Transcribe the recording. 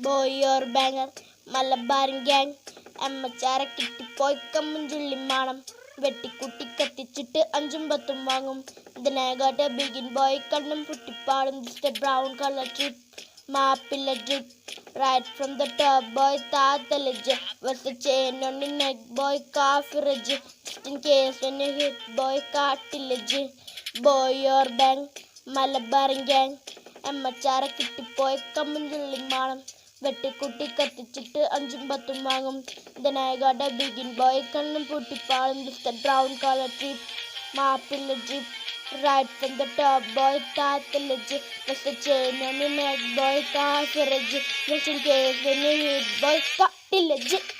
Boy or ബാങ്ങർ മലബാരൻ gang അമ്മച്ചാര കിട്ടിപ്പോയി കമ്മും മാണം. വെട്ടിക്കുട്ടി കത്തിച്ചിട്ട് അഞ്ചും പത്തും വാങ്ങും. ഇതിനകട്ട് ബിഗിൻ ബോയ് കണ്ണും പുട്ടിപ്പാടും. Brown colour trip മാപ്പില്ല trip right from the top boy താത്തലജ് was the chain on the neck boy കാഫിറജ് just in case when you gang എമ്മച്ചാര കിട്ടിപ്പോയ കമ്മും മാണം. വെട്ടിക്കുട്ടി കത്തിച്ചിട്ട് അഞ്ചും പത്തും വാങ്ങും. ഇതിനായകാട്ടെ ബിഗിൻ ബോയ് കണ്ണും പൂട്ടിപ്പാളും brown colour trip മാപ്പിള്ള jeep right from the top boy താത്തലജ് jeep കാഫിറജ് just in case when you hit boy കാട്ടിലജ് eh